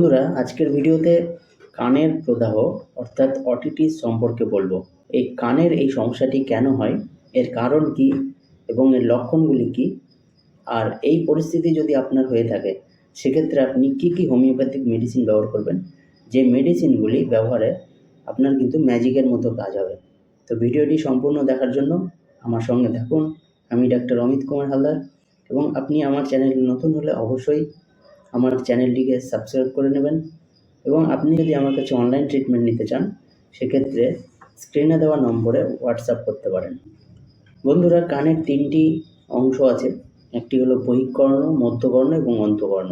বন্ধুরা, আজকের ভিডিওতে কানের প্রদাহ, অর্থাৎ অটিটিস সম্পর্কে বলব। এই কানের এই সমস্যাটি কেন হয়, এর কারণ কি এবং এর লক্ষণগুলি কি? আর এই পরিস্থিতি যদি আপনার হয়ে থাকে, সেক্ষেত্রে আপনি কি কি হোমিওপ্যাথিক মেডিসিন ব্যবহার করবেন? যে মেডিসিনগুলি ব্যবহারে আপনার কিন্তু ম্যাজিকের মতো কাজ হবে। তো ভিডিওটি সম্পূর্ণ দেখার জন্য আমার সঙ্গে থাকুন। আমি ডাক্তার অমিত কুমার হালদার এবং আপনি আমার চ্যানেল নতুন হলে অবশ্যই আমার চ্যানেলটিকে সাবস্ক্রাইব করে নেবেন এবং আপনি যদি আমার কাছে অনলাইন ট্রিটমেন্ট নিতে চান, সেক্ষেত্রে স্ক্রিনে দেওয়া নম্বরে হোয়াটসঅ্যাপ করতে পারেন। বন্ধুরা, কানের তিনটি অংশ আছে। একটি হলো বহিকর্ণ, মধ্যকর্ণ এবং অন্তকর্ণ।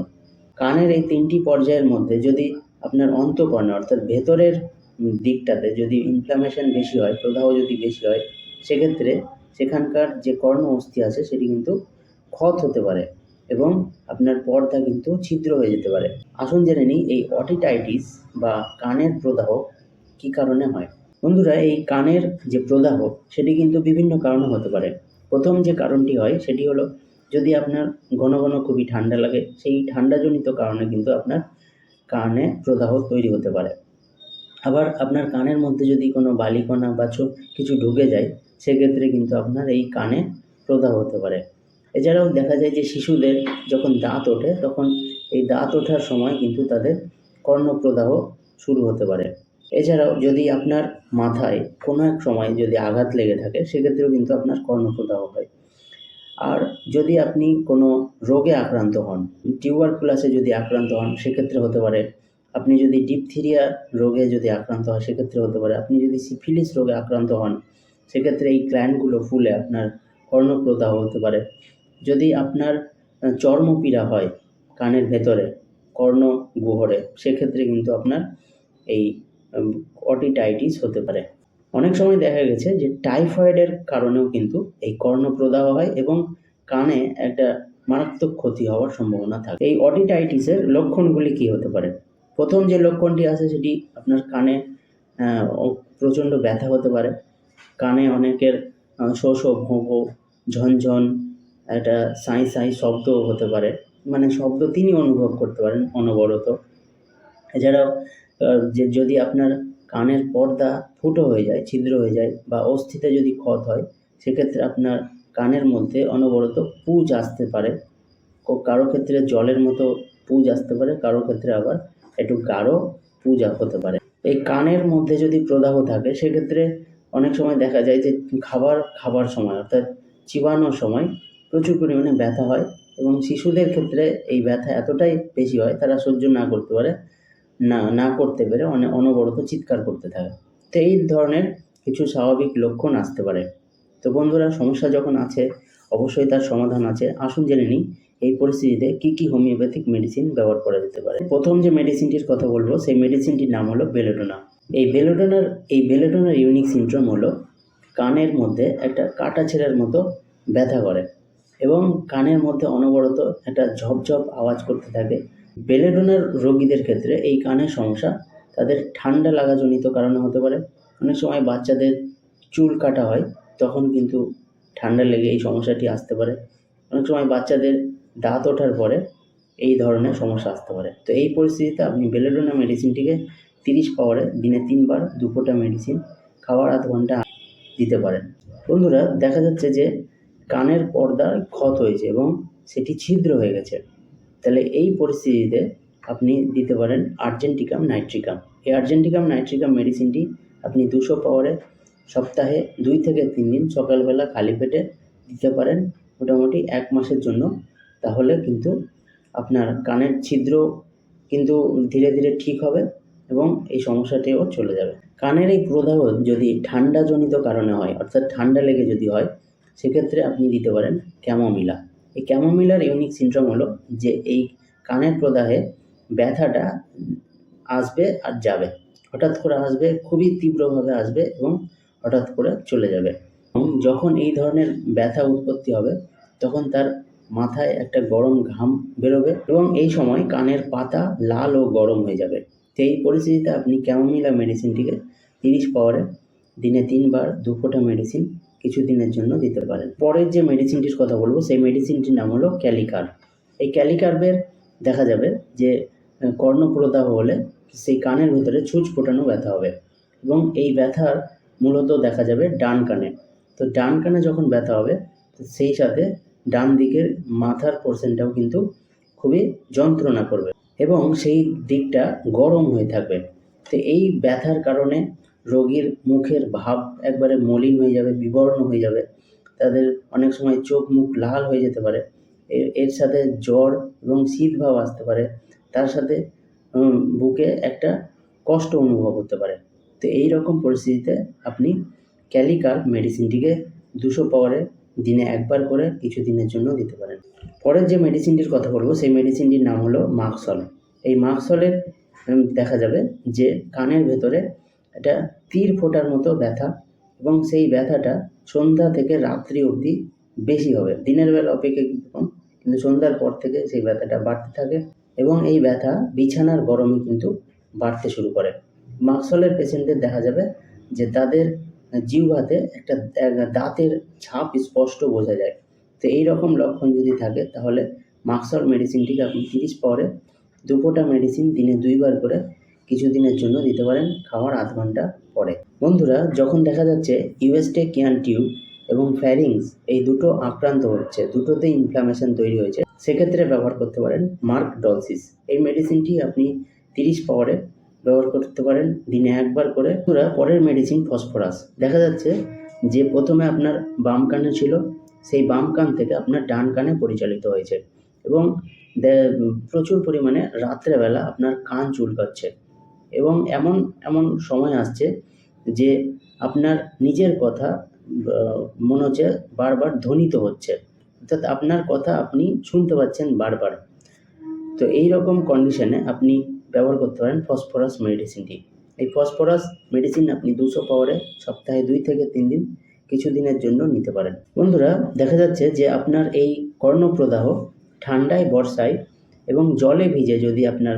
কানের এই তিনটি পর্যায়ের মধ্যে যদি আপনার অন্তকর্ণে, অর্থাৎ ভেতরের দিকটাতে যদি ইনফ্লামেশন বেশি হয়, প্রদাহ যদি বেশি হয়, সেক্ষেত্রে সেখানকার যে কর্ণ অস্থি আছে, সেটি কিন্তু ক্ষত হতে পারে। এবং আপনার পর্দা কিন্তু ছিদ্র হয়ে যেতে পারে। আসুন জেনে নিই, এই অটিটাইটিস বা কানের প্রদাহ কী কারণে হয়? বন্ধুরা, এই কানের যে প্রদাহ, সেটি কিন্তু বিভিন্ন কারণে হতে পারে। প্রথম যে কারণটি হয়, সেটি হলো যদি আপনার ঘন ঘন খুবই ঠান্ডা লাগে, সেই ঠান্ডাজনিত কারণে কিন্তু আপনার কানে প্রদাহ তৈরি হতে পারে। আবার আপনার কানের মধ্যে যদি কোনো বালিকণা বা কিছু ঢুকে যায়, সেক্ষেত্রে কিন্তু আপনার এই কানে প্রদাহ হতে পারে। এছাড়াও দেখা যায় যে শিশুদের যখন দাঁত ওঠে, তখন এই দাঁত ওঠার সময় কিন্তু তাদের কর্ণপ্রদাহ শুরু হতে পারে। এছাড়াও যদি আপনার মাথায় কোনো এক সময় যদি আঘাত লেগে থাকে, সেক্ষেত্রেও কিন্তু আপনার কর্ণপ্রদাহ হয়। আর যদি আপনি কোনো রোগে আক্রান্ত হন টিউবারকুলাসে যদি আক্রান্ত হন, সেক্ষেত্রে হতে পারে। আপনি যদি ডিপথিরিয়া রোগে যদি আক্রান্ত হয় সেক্ষেত্রে হতে পারে। আপনি যদি সিফিলিস রোগে আক্রান্ত হন, সেক্ষেত্রে এই গ্ল্যান্ডগুলো ফুলে আপনার কর্ণপ্রদাহ হতে পারে। যদি আপনার চর্মপীড়া হয় কানের ভেতরে, কর্ণ গুহরে, সেক্ষেত্রে কিন্তু আপনার এই অটিটাইটিস হতে পারে। অনেক সময় দেখা গেছে যে টাইফয়েডের কারণেও কিন্তু এই কর্ণপ্রদাহ হয় এবং কানে একটা মারাত্মক ক্ষতি হওয়ার সম্ভাবনা থাকে। এই অটিটাইটিসের লক্ষণগুলি কি হতে পারে? প্রথম যে লক্ষণটি আছে সেটি আপনার কানে প্রচণ্ড ব্যথা হতে পারে। কানে অনেকের শো শো ঝনঝন একটা সাঁই সাঁই শব্দ হতে পারে। মানে শব্দ তিনি অনুভব করতে পারেন অনবরত। এছাড়াও যে যদি আপনার কানের পর্দা ফুটো হয়ে যায়, ছিদ্র হয়ে যায় বা অস্থিতে যদি ক্ষত হয়, সেক্ষেত্রে আপনার কানের মধ্যে অনবরত পুজ আসতে পারে। কারও ক্ষেত্রে জলের মতো পুজ আসতে পারে, কারও ক্ষেত্রে আবার একটু গাঢ় পূজা হতে পারে। এই কানের মধ্যে যদি প্রদাহ থাকে, সেক্ষেত্রে অনেক সময় দেখা যায় যে খাবার খাবার সময়, অর্থাৎ চিবানোর সময় প্রচুর পরিমাণে ব্যথা হয় এবং শিশুদের ক্ষেত্রে এই ব্যথা এতটাই বেশি হয়, তারা সহ্য না করতে পারে, না না করতে পেরে অনবরত চিৎকার করতে থাকে। তো এই ধরনের কিছু স্বাভাবিক লক্ষণ আসতে পারে। তো বন্ধুরা, সমস্যা যখন আছে, অবশ্যই তার সমাধান আছে। আসুন জেনে নিই, এই পরিস্থিতিতে কী কী হোমিওপ্যাথিক মেডিসিন ব্যবহার করা যেতে পারে। প্রথম যে মেডিসিনটির কথা বলব, সেই মেডিসিনটির নাম হলো বেলোডোনা। এই বেলোডোনার এই বেলোডোনার ইউনিক সিনড্রোম হলো কানের মধ্যে একটা কাটা ছেঁড়ার মতো ব্যথা করে। এবং কানের মধ্যে অনবরত একটা ঝপঝপ আওয়াজ করতে থাকে। বেলেডোনার রোগীদের ক্ষেত্রে এই কানের সমস্যা তাদের ঠান্ডা লাগাজনিত কারণে হতে পারে। অনেক সময় বাচ্চাদের চুল কাটা হয়, তখন কিন্তু ঠান্ডা লেগে এই সমস্যাটি আসতে পারে। অনেক সময় বাচ্চাদের দাঁত ওঠার পরে এই ধরনের সমস্যা আসতে পারে। তো এই পরিস্থিতিতে আপনি বেলেডোনা মেডিসিনটিকে তিরিশ পাওয়ারে দিনে তিনবার দু ফোঁটা মেডিসিন খাওয়ার আধ ঘণ্টা দিতে পারেন। বন্ধুরা, দেখা যাচ্ছে যে কানের পর্দার ক্ষত হয়েছে এবং সেটি ছিদ্র হয়ে গেছে। তাহলে এই পরিস্থিতিতে আপনি দিতে পারেন আর্জেন্টিকাম নাইট্রিকাম এই আর্জেন্টিকাম নাইট্রিকাম মেডিসিনটি আপনি দুশো পাওয়ারে সপ্তাহে দুই থেকে তিন দিন সকালবেলা খালি পেটে দিতে পারেন মোটামুটি এক মাসের জন্য। তাহলে কিন্তু আপনার কানের ছিদ্র কিন্তু ধীরে ধীরে ঠিক হবে এবং এই সমস্যাটিও চলে যাবে। কানের এই প্রদাহ যদি ঠান্ডাজনিত কারণে হয়, অর্থাৎ ঠান্ডা লেগে যদি হয় সেক্ষেত্রে আপনি দিতে পারেন ক্যামোমিলা এই ক্যামোমিলার ইউনিক সিনড্রোম হলো যে এই কানের প্রদাহে ব্যথাটা আসবে আর যাবে। হঠাৎ করে আসবে, খুবই তীব্রভাবে আসবে এবং হঠাৎ করে চলে যাবে। এবং যখন এই ধরনের ব্যথা উৎপত্তি হবে, তখন তার মাথায় একটা গরম ঘাম বেরোবে এবং এই সময় কানের পাতা লাল ও গরম হয়ে যাবে। তো এই পরিস্থিতিতে আপনি ক্যামোমিলা মেডিসিনটিকে তিরিশ পাওয়ারে দিনে তিনবার দু ফোঁটা মেডিসিন কিছু দিনের জন্য দিতে পারেন। পরের যে মেডিসিনটির কথা বলব, সেই মেডিসিনটির নাম হলো ক্যালিকার এই ক্যালিকার্বের দেখা যাবে যে কর্ণপ্রদাহ হলে সেই কানের ভেতরে ছুঁচ ফোটানো ব্যথা হবে এবং এই ব্যথার মূলত দেখা যাবে ডান কানে। তো ডান কানে যখন ব্যথা হবে সেই সাথে ডান দিকের মাথার পোর্শনটাও কিন্তু খুবই যন্ত্রণা করবে এবং সেই দিকটা গরম হয়ে থাকবে। তো এই ব্যথার কারণে রোগীর মুখের ভাব একবারে মলিন হয়ে যাবে, বিবর্ণ হয়ে যাবে। তাদের অনেক সময় চোখ মুখ লাল হয়ে যেতে পারে। এর সাথে জ্বর এবং শীত ভাব আসতে পারে। তার সাথে বুকে একটা কষ্ট অনুভব হতে পারে। তো এই রকম পরিস্থিতিতে আপনি ক্যালিকার মেডিসিনটিকে দুশো পাওয়ারে দিনে একবার করে কিছু দিনের জন্য দিতে পারেন। পরের যে মেডিসিনটির কথা বলব, সেই মেডিসিনটির নাম হলো মাক্সল এই মাক্সলের দেখা যাবে যে কানের ভেতরে একটা তীর ফোটার মতো ব্যথা এবং সেই ব্যথাটা সন্ধ্যা থেকে রাত্রি অবধি বেশি হবে। দিনের বেলা অপেক্ষা কিন্তু কম কিন্তু সন্ধ্যার পর থেকে সেই ব্যথাটা বাড়তে থাকে এবং এই ব্যথা বিছানার গরমে কিন্তু বাড়তে শুরু করে। মাক্সলের পেশেন্টদের দেখা যাবে যে তাদের জিহ্বাতে একটা দাঁতের ছাপ স্পষ্ট বোঝা যায়। তো এই রকম লক্ষণ যদি থাকে, তাহলে মাক্সল মেডিসিনটিকে আপনি তিরিশ পরে দুপোটা মেডিসিন দিনে দুইবার করে কিছুদিনের জন্য দিতে পারেন খাওয়ার আধ ঘণ্টা পরে। বন্ধুরা, যখন দেখা যাচ্ছে ইউএসটে কিয়ান টিউব এবং ফ্যারিংস এই দুটো আক্রান্ত হচ্ছে, দুটোতেই ইনফ্লামেশন তৈরি হয়েছে, সেক্ষেত্রে ব্যবহার করতে পারেন মার্ক ডলসিস। এই মেডিসিনটি আপনি তিরিশ পাওয়ারে ব্যবহার করতে পারেন, দিনে একবার করে। বন্ধুরা, পরের মেডিসিন ফসফরাস দেখা যাচ্ছে যে প্রথমে আপনার বাম কানে ছিল, সেই বাম কান থেকে আপনার ডান কানে পরিচালিত হয়েছে এবং প্রচুর পরিমাণে রাত্রেবেলা আপনার কান চুলকাচ্ছে। এবং এমন এমন সময় আসছে যে আপনার নিজের কথা মনে হচ্ছে বারবার ধ্বনিত হচ্ছে। অর্থাৎ আপনার কথা আপনি শুনতে পাচ্ছেন বারবার। তো এই রকম কন্ডিশনে আপনি ব্যবহার করতে পারেন ফসফরাস মেডিসিনটি এই ফসফরাস মেডিসিন আপনি দুশো পাওয়ারে সপ্তাহে দুই থেকে তিন দিন কিছু দিনের জন্য নিতে পারেন। বন্ধুরা, দেখা যাচ্ছে যে আপনার এই কর্ণপ্রদাহ ঠান্ডায় বর্ষায় এবং জলে ভিজে যদি আপনার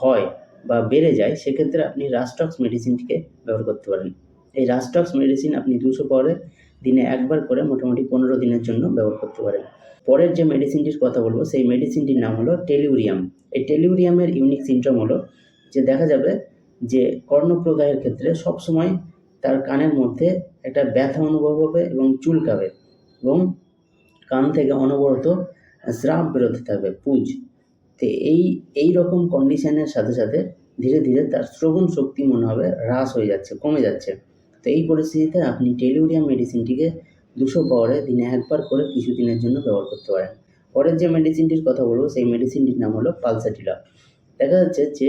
হয় বা বেড়ে যায়, সেক্ষেত্রে আপনি রাস্টক্স মেডিসিনটিকে ব্যবহার করতে পারেন। এই রাস্টক্স মেডিসিন আপনি দুশো পাওয়ারে দিনে একবার করে মোটামুটি পনেরো দিনের জন্য ব্যবহার করতে পারেন। পরের যে মেডিসিনটির কথা বলব, সেই মেডিসিনটির নাম হলো টেলিউরিয়াম এই টেলিউরিয়ামের ইউনিক সিমটম হলো যে দেখা যাবে যে কর্ণপ্রদাহের ক্ষেত্রে সবসময় তার কানের মধ্যে একটা ব্যথা অনুভব হবে এবং চুলকাবে এবং কান থেকে অনবরত স্রাব বেরোতে থাকবে, পুজ। তো এই এই রকম কন্ডিশনের সাথে সাথে ধীরে ধীরে তার শ্রবণ শক্তি মনে হবে হ্রাস হয়ে যাচ্ছে, কমে যাচ্ছে। তো এই পরিস্থিতিতে আপনি টেলিউরিয়াম মেডিসিনটিকে দুশো পাওয়ারে দিনে একবার করে কিছু দিনের জন্য ব্যবহার করতে পারেন। পরের যে মেডিসিনটির কথা বলব, সেই মেডিসিনটির নাম হলো পালসাটিলা দেখা যাচ্ছে যে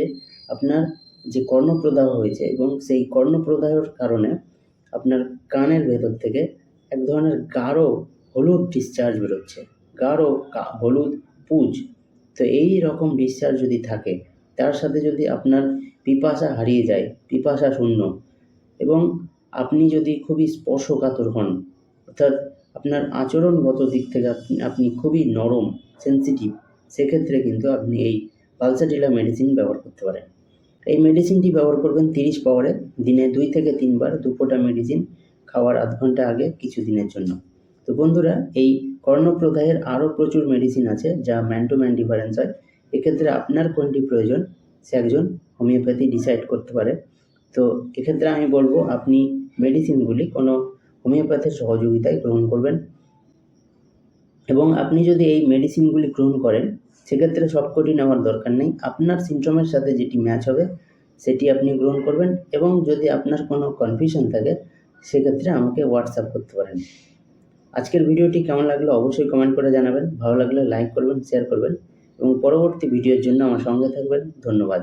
আপনার যে কর্ণপ্রদাহ হয়েছে এবং সেই কর্ণপ্রদাহের কারণে আপনার কানের ভেতর থেকে এক ধরনের গাঢ় হলুদ ডিসচার্জ বেরোচ্ছে। গাঢ় হলুদ পুজ তো এই রকম বিশ্বাস যদি থাকে, তার সাথে যদি আপনার পিপাসা হারিয়ে যায়, পিপাসা শূন্য, এবং আপনি যদি খুবই স্পর্শকাতর হন, অর্থাৎ আপনার আচরণগত দিক থেকে আপনি খুবই নরম সেনসিটিভ সেক্ষেত্রে কিন্তু আপনি এই পালসাটিলা মেডিসিন ব্যবহার করতে পারেন। এই মেডিসিনটি ব্যবহার করবেন তিরিশ পাওয়ারে, দিনে দুই থেকে তিনবার দুপোটা মেডিসিন খাওয়ার আধ ঘণ্টা আগে, কিছু দিনের জন্য। তো বন্ধুরা, এই কর্ণপ্রদাহের আরও প্রচুর মেডিসিন আছে যা ম্যান টু ম্যান ডিফারেন্স হয়। এক্ষেত্রে আপনার কোনটি প্রয়োজন, সে একজন হোমিওপ্যাথি ডিসাইড করতে পারে। তো এক্ষেত্রে আমি বলব, আপনি মেডিসিনগুলি কোনো হোমিওপ্যাথির সহযোগিতায় গ্রহণ করবেন। এবং আপনি যদি এই মেডিসিনগুলি গ্রহণ করেন, সেক্ষেত্রে সবকটি নেওয়ার দরকার নেই। আপনার সিমটমের সাথে যেটি ম্যাচ হবে, সেটি আপনি গ্রহণ করবেন। এবং যদি আপনার কোনো কনফিউশন থাকে, সেক্ষেত্রে আমাকে হোয়াটসঅ্যাপ করতে পারেন। আজকের ভিডিওটি কেমন লাগল অবশ্যই কমেন্ট করে জানাবেন। ভালো লাগলে লাইক করবেন শেয়ার করবেন এবং পরবর্তী ভিডিওর জন্য আমার সঙ্গে থাকবেন। ধন্যবাদ।